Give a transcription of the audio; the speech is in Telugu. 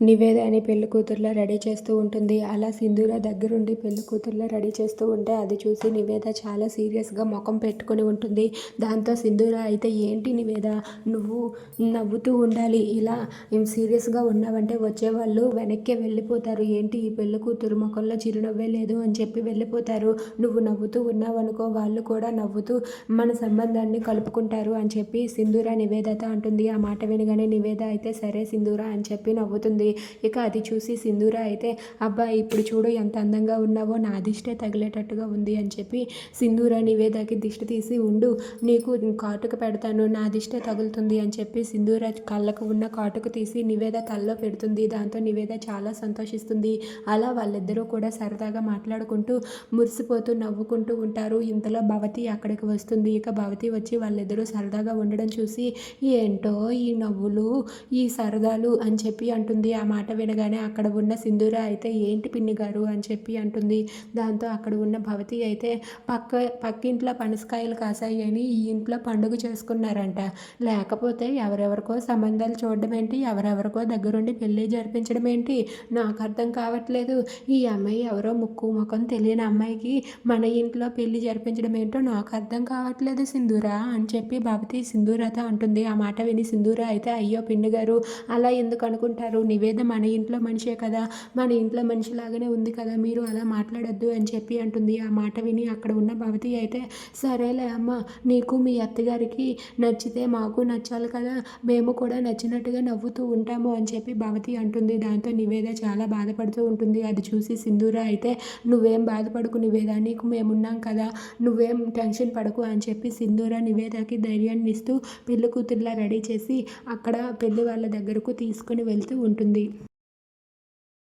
నివేద అని పెళ్ళి కూతుర్లా రెడీ చేస్తూ ఉంటుంది. అలా సింధూర దగ్గరుండి పెళ్ళి కూతుర్లా రెడీ చేస్తూ ఉంటే అది చూసి నివేద చాలా సీరియస్గా ముఖం పెట్టుకొని ఉంటుంది. దాంతో సింధూర అయితే ఏంటి నివేద నువ్వు నవ్వుతూ ఉండాలి. ఇలా సీరియస్గా ఉన్నావంటే వచ్చేవాళ్ళు వెనక్కి వెళ్ళిపోతారు. ఏంటి ఈ పెళ్ళి కూతురు ముఖంలో చిరునవ్వే లేదు అని చెప్పి వెళ్ళిపోతారు. నువ్వు నవ్వుతూ ఉన్నావనుకో వాళ్ళు కూడా నవ్వుతూ మన సంబంధాన్ని కలుపుకుంటారు అని చెప్పి సింధూర నివేదతో అంటుంది. ఆ మాట వినగానే నివేద అయితే సరే సింధూర అని చెప్పి నవ్వుతుంది. ఇక అది చూసి సింధూర అయితే అబ్బా ఇప్పుడు చూడు ఎంత అందంగా ఉన్నావో నా దిష్టే తగిలేటట్టుగా ఉంది అని చెప్పి సింధూర నివేదకి దిష్టి తీసి ఉండు నీకు కాటుక పెడతాను నా దిష్టే తగులుతుంది అని చెప్పి సింధూర కళ్ళకు ఉన్న కాటుకు తీసి నివేద కళ్ళలో పెడుతుంది. దాంతో నివేద చాలా సంతోషిస్తుంది. అలా వాళ్ళిద్దరూ కూడా సరదాగా మాట్లాడుకుంటూ మురిసిపోతూ నవ్వుకుంటూ ఉంటారు. ఇంతలో భవతి అక్కడికి వస్తుంది. ఇక భవతి వచ్చి వాళ్ళిద్దరూ సరదాగా ఉండడం చూసి ఏంటో ఈ నవ్వులు ఈ సరదాలు అని చెప్పి అంటుంది. ఆ మాట వినగానే అక్కడ ఉన్న సింధూర అయితే ఏంటి పిన్ని గారు అని చెప్పి అంటుంది. దాంతో అక్కడ ఉన్న భవతి అయితే పక్క పక్కింట్లో పనసకాయలు కాసాయి అని ఈ ఇంట్లో పండుగ చేసుకున్నారంట. లేకపోతే ఎవరెవరికో సంబంధాలు చూడడం ఏంటి? ఎవరెవరికో దగ్గరుండి పెళ్ళి జరిపించడం ఏంటి? నాకు అర్థం కావట్లేదు. ఈ అమ్మాయి ఎవరో ముక్కు ముఖం తెలియని అమ్మాయికి మన ఇంట్లో పెళ్ళి జరిపించడం ఏంటో నాకు అర్థం కావట్లేదు సింధూర అని చెప్పి భవతి సింధూరతో అంటుంది. ఆ మాట విని సింధూర అయితే అయ్యో పిన్ని గారు అలా ఎందుకు అనుకుంటారు? నివేద మన ఇంట్లో మనిషే కదా మన ఇంట్లో మనిషిలాగానే ఉంది కదా మీరు అలా మాట్లాడొద్దు అని చెప్పి అంటుంది. ఆ మాట విని అక్కడ ఉన్న భవతి అయితే సరేలే అమ్మ నీకు మీ అత్తగారికి నచ్చితే మాకు నచ్చాలి కదా మేము కూడా నచ్చినట్టుగా నవ్వుతూ ఉంటాము అని చెప్పి భవతి అంటుంది. దాంతో నివేద చాలా బాధపడుతూ ఉంటుంది. అది చూసి సింధూర అయితే నువ్వేం బాధపడకు నివేద నీకు మేమున్నాం కదా నువ్వేం టెన్షన్ పడకు అని చెప్పి సింధూర నివేదకి ధైర్యాన్ని ఇస్తూ పెళ్ళి కూతుర్లా రెడీ చేసి అక్కడ పెళ్ళి వాళ్ళ దగ్గరకు తీసుకుని వెళ్తూ ఉంటుంది. ఉంది